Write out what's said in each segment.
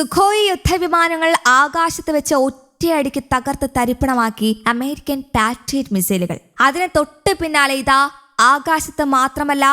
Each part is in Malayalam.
സുഖോയ് യുദ്ധവിമാനങ്ങൾ ആകാശത്ത് വെച്ച് ഒറ്റയടിക്ക് തകർത്ത് തരിപ്പണമാക്കി അമേരിക്കൻ പാട്രിയറ്റ് മിസൈലുകൾ. അതിന് തൊട്ട് പിന്നാലെ ഇതാ ആകാശത്ത് മാത്രമല്ല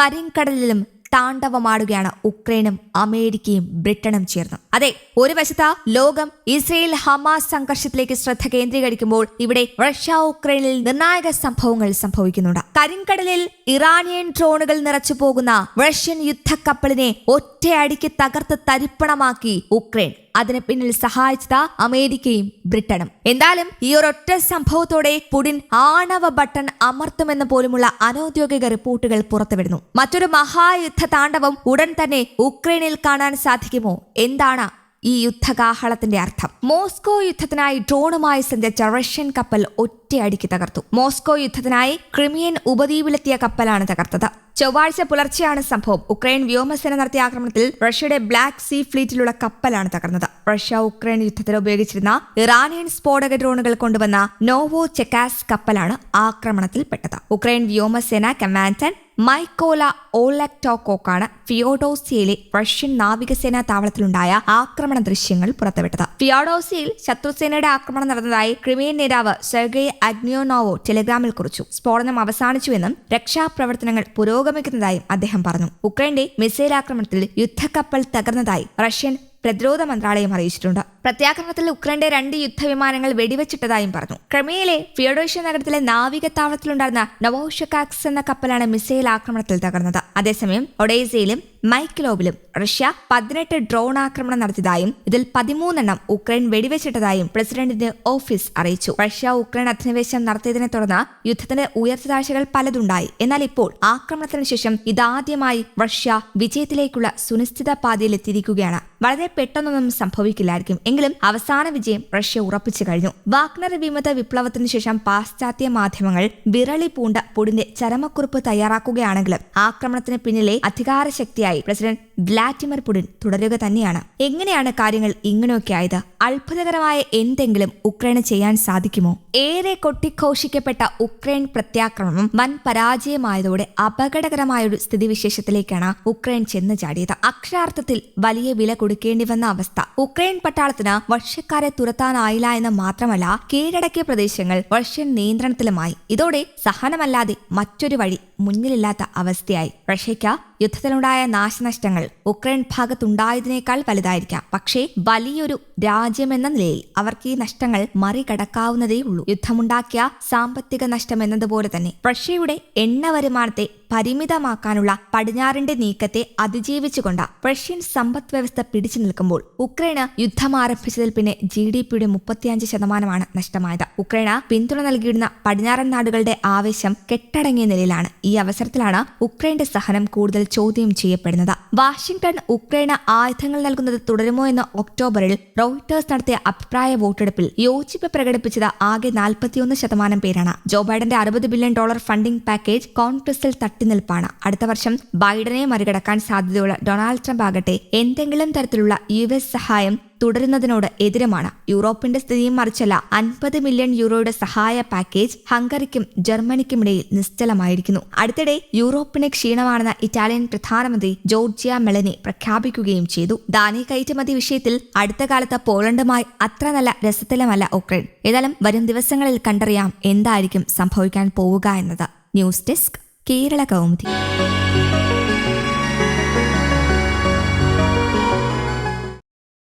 കരിങ്കടലിലും താണ്ഡവമാടുകയാണ് ഉക്രൈനും അമേരിക്കയും ബ്രിട്ടനും ചേർന്ന്. അതെ ഒരു വശത്ത് ലോകം ഇസ്രയേൽ ഹമാസ് സംഘർഷത്തിലേക്ക് ശ്രദ്ധ കേന്ദ്രീകരിക്കുമ്പോൾ ഇവിടെ റഷ്യ ഉക്രൈനിൽ നിർണായക സംഭവങ്ങൾ സംഭവിക്കുന്നുണ്ട്. കരിങ്കടലിൽ ഇറാനിയൻ ഡ്രോണുകൾ നിറച്ചു പോകുന്ന റഷ്യൻ യുദ്ധക്കപ്പലിനെ ഒറ്റയടിക്ക് തകർത്ത് തരിപ്പണമാക്കി ഉക്രൈൻ. അതിന് പിന്നിൽ സഹായിച്ചത് അമേരിക്കയും ബ്രിട്ടനും. എന്തായാലും ഈ ഒരൊറ്റ സംഭവത്തോടെ പുടിൻ ആണവ ബട്ടൺ അമർത്തുമെന്ന് പോലുമുള്ള അനൌദ്യോഗിക റിപ്പോർട്ടുകൾ പുറത്തുവിടുന്നു. മറ്റൊരു മഹായുദ്ധ താണ്ഡവം ഉടൻ തന്നെ ഉക്രൈനിൽ കാണാൻ സാധിക്കുമോ? എന്താണ് ഈ യുദ്ധകാഹളത്തിന്റെ അർത്ഥം? മോസ്കോ യുദ്ധത്തിനായി ഡ്രോണുമായി സഞ്ചരിച്ച റഷ്യൻ കപ്പൽ ഒറ്റയടിക്ക് തകർത്തു. മോസ്കോ യുദ്ധത്തിനായി ക്രിമിയൻ ഉപദ്വീപിലെത്തിയ കപ്പലാണ് തകർത്തത്. ചൊവ്വാഴ്ച പുലർച്ചെയാണ് സംഭവം. ഉക്രൈൻ വ്യോമസേന നടത്തിയ ആക്രമണത്തിൽ റഷ്യയുടെ ബ്ലാക്ക് സീ ഫ്ലീറ്റിലുള്ള കപ്പലാണ് തകർന്നത്. റഷ്യ ഉക്രൈൻ യുദ്ധത്തിൽ ഉപയോഗിച്ചിരുന്ന ഇറാനിയൻ സ്ഫോടക ഡ്രോണുകൾ കൊണ്ടുവന്ന നോവോ ചെക്കാസ് കപ്പലാണ് ആക്രമണത്തിൽപ്പെട്ടത്. ഉക്രൈൻ വ്യോമസേന കമാൻഡൻ മൈക്കോല ഓലക്ടോക്കോക്കാണ് ഫിയോഡോസിയയിലെ റഷ്യൻ നാവികസേനാ താവളത്തിലുണ്ടായ ആക്രമണ ദൃശ്യങ്ങൾ പുറത്തുവിട്ടത്. ഫിയോഡോസിയയിൽ ശത്രുസേനയുടെ ആക്രമണം നടന്നതായി ക്രിമിയൻ നേതാവ് സെർഗെ അഗ്നിയോനോവോ ടെലിഗ്രാമിൽ കുറിച്ചു. സ്ഫോടനം അവസാനിച്ചുവെന്നും രക്ഷാപ്രവർത്തനങ്ങൾ പുരോഗമിക്കുന്നതായും അദ്ദേഹം പറഞ്ഞു. ഉക്രൈന്റെ മിസൈൽ ആക്രമണത്തിൽ യുദ്ധക്കപ്പൽ തകർന്നതായി റഷ്യൻ പ്രതിരോധ മന്ത്രാലയം അറിയിച്ചിട്ടുണ്ട്. പ്രത്യാക്രമണത്തിൽ ഉക്രൈന്റെ രണ്ട് യുദ്ധവിമാനങ്ങൾ വെടിവെച്ചിട്ടതായും പറഞ്ഞു. ക്രമേയിലെ ഫിയോഡോഷ്യ നഗരത്തിലെ നാവിക താവളത്തിലുണ്ടായിരുന്ന നവോഷക്കാക്സ് എന്ന കപ്പലാണ് മിസൈൽ ആക്രമണത്തിൽ തകർന്നത്. അതേസമയം ഒഡേസയിലും മൈക്കിലോവിലും റഷ്യ പതിനെട്ട് ഡ്രോൺ ആക്രമണം നടത്തിയതായും ഇതിൽ പതിമൂന്നെണ്ണം ഉക്രൈൻ വെടിവെച്ചിട്ടതായും പ്രസിഡന്റിന്റെ ഓഫീസ് അറിയിച്ചു. റഷ്യ ഉക്രൈൻ അധിനിവേശം നടത്തിയതിനെ തുടർന്ന് യുദ്ധത്തിന്റെ ഉയർച്ചതാഴ്ചകൾ പലതുണ്ടായി. എന്നാൽ ഇപ്പോൾ ആക്രമണത്തിന് ശേഷം ഇതാദ്യമായി റഷ്യ വിജയത്തിലേക്കുള്ള സുനിശ്ചിത പാതയിലെത്തിയിരിക്കുകയാണ് വളരെ പെട്ടെന്നൊന്നും സംഭവിക്കില്ലായിരിക്കും. എങ്കിലും അവസാന വിജയം റഷ്യ ഉറപ്പിച്ചു കഴിഞ്ഞു. വാഗ്നർ വിമത വിപ്ലവത്തിന് ശേഷം പാശ്ചാത്യ മാധ്യമങ്ങൾ വിരളി പൂണ്ട പുടിന്റെ ചരമക്കുറിപ്പ് തയ്യാറാക്കുകയാണെങ്കിലും ആക്രമണത്തിന് പിന്നിലെ അധികാരശക്തിയായി President വ്ലാഡിമിർ പുടിൻ തുടരുക തന്നെയാണ്. എങ്ങനെയാണ് കാര്യങ്ങൾ ഇങ്ങനെയൊക്കെ ആയത്? അത്ഭുതകരമായ എന്തെങ്കിലും ഉക്രൈന് ചെയ്യാൻ സാധിക്കുമോ? ഏറെ കൊട്ടിഘോഷിക്കപ്പെട്ട ഉക്രൈൻ പ്രത്യാക്രമണം വൻ പരാജയമായതോടെ അപകടകരമായ ഒരു സ്ഥിതിവിശേഷത്തിലേക്കാണ് ഉക്രൈൻ ചെന്ന് ചാടിയത്. അക്ഷരാർത്ഥത്തിൽ വലിയ വില കൊടുക്കേണ്ടി വന്ന അവസ്ഥ. ഉക്രൈൻ പട്ടാളത്തിന് വർഷക്കാരെ തുരത്താനായില്ല എന്ന് മാത്രമല്ല കീഴടക്കിയ പ്രദേശങ്ങൾ റഷ്യൻ നിയന്ത്രണത്തിലുമായി. ഇതോടെ സഹനമല്ലാതെ മറ്റൊരു വഴി മുന്നിലില്ലാത്ത അവസ്ഥയായി. റഷ്യയ്ക്ക് യുദ്ധത്തിലുണ്ടായ നാശനഷ്ടങ്ങൾ ഉക്രൈൻ ഭാഗത്തുണ്ടായതിനേക്കാൾ വലുതായിരിക്കാം. പക്ഷേ വലിയൊരു രാജ്യമെന്ന നിലയിൽ അവർക്ക് ഈ നഷ്ടങ്ങൾ മറികടക്കാവുന്നതേ ഉള്ളൂ യുദ്ധമുണ്ടാക്കിയ സാമ്പത്തിക നഷ്ടം എന്നതുപോലെ തന്നെ. റഷ്യയുടെ എണ്ണ വരുമാനത്തെ പരിമിതമാക്കാനുള്ള പടിഞ്ഞാറിന്റെ നീക്കത്തെ അതിജീവിച്ചുകൊണ്ട് റഷ്യൻ സമ്പദ് വ്യവസ്ഥ പിടിച്ചു നിൽക്കുമ്പോൾ ഉക്രൈന് യുദ്ധം ആരംഭിച്ചതിൽ പിന്നെ ജി ഡി പിയുടെ മുപ്പത്തിയഞ്ച് ശതമാനമാണ് നഷ്ടമായത്. ഉക്രൈന് പിന്തുണ നൽകിയിരുന്ന പടിഞ്ഞാറൻ നാടുകളുടെ ആവേശം കെട്ടടങ്ങിയ നിലയിലാണ്. ഈ അവസരത്തിലാണ് ഉക്രൈന്റെ സഹനം കൂടുതൽ ചോദ്യം ചെയ്യപ്പെടുന്നത്. വാഷിംഗ്ടൺ ഉക്രൈന് ആയുധങ്ങൾ നൽകുന്നത് തുടരുമോ എന്ന ഒക്ടോബറിൽ റോയിട്ടേഴ്സ് നടത്തിയ അഭിപ്രായ വോട്ടെടുപ്പിൽ യോജിപ്പ് പ്രകടിപ്പിച്ചത് ആകെ നാൽപ്പത്തിയൊന്ന് ശതമാനം പേരാണ്. ജോ ബൈഡന്റെ അറുപത് ബില്യൺ ഡോളർ ഫണ്ടിംഗ് പാക്കേജ് കോൺഗ്രസിൽ തട്ടിനിൽപ്പാണ്. അടുത്ത വർഷം ബൈഡനെ മറികടക്കാൻ സാധ്യതയുള്ള ഡൊണാൾഡ് ട്രംപ് ആകട്ടെ എന്തെങ്കിലും തരത്തിലുള്ള യു എസ് സഹായം തുടരുന്നതിനോട് എതിരുമാണ്. യൂറോപ്പിന്റെ സ്ഥിതിയും മറിച്ചല്ല അൻപത് മില്യൺ യൂറോയുടെ സഹായ പാക്കേജ് ഹംഗറിക്കും ജർമ്മനിക്കുമിടയിൽ നിശ്ചലമായിരിക്കുന്നു. അടുത്തിടെ യൂറോപ്പിന് ക്ഷീണമാണെന്ന ഇറ്റാലിയൻ പ്രധാനമന്ത്രി ജോർജിയ മെളനി പ്രഖ്യാപിക്കുകയും ചെയ്തു. ധാന്യ കയറ്റുമതി വിഷയത്തിൽ അടുത്ത കാലത്ത് പോളണ്ടുമായി അത്ര നല്ല രസത്തിലുമല്ല ഉക്രൈൻ. ഏതായാലും വരും ദിവസങ്ങളിൽ കണ്ടറിയാം എന്തായിരിക്കും സംഭവിക്കാൻ പോവുക എന്നത്. News desk Kerala Kaumudi.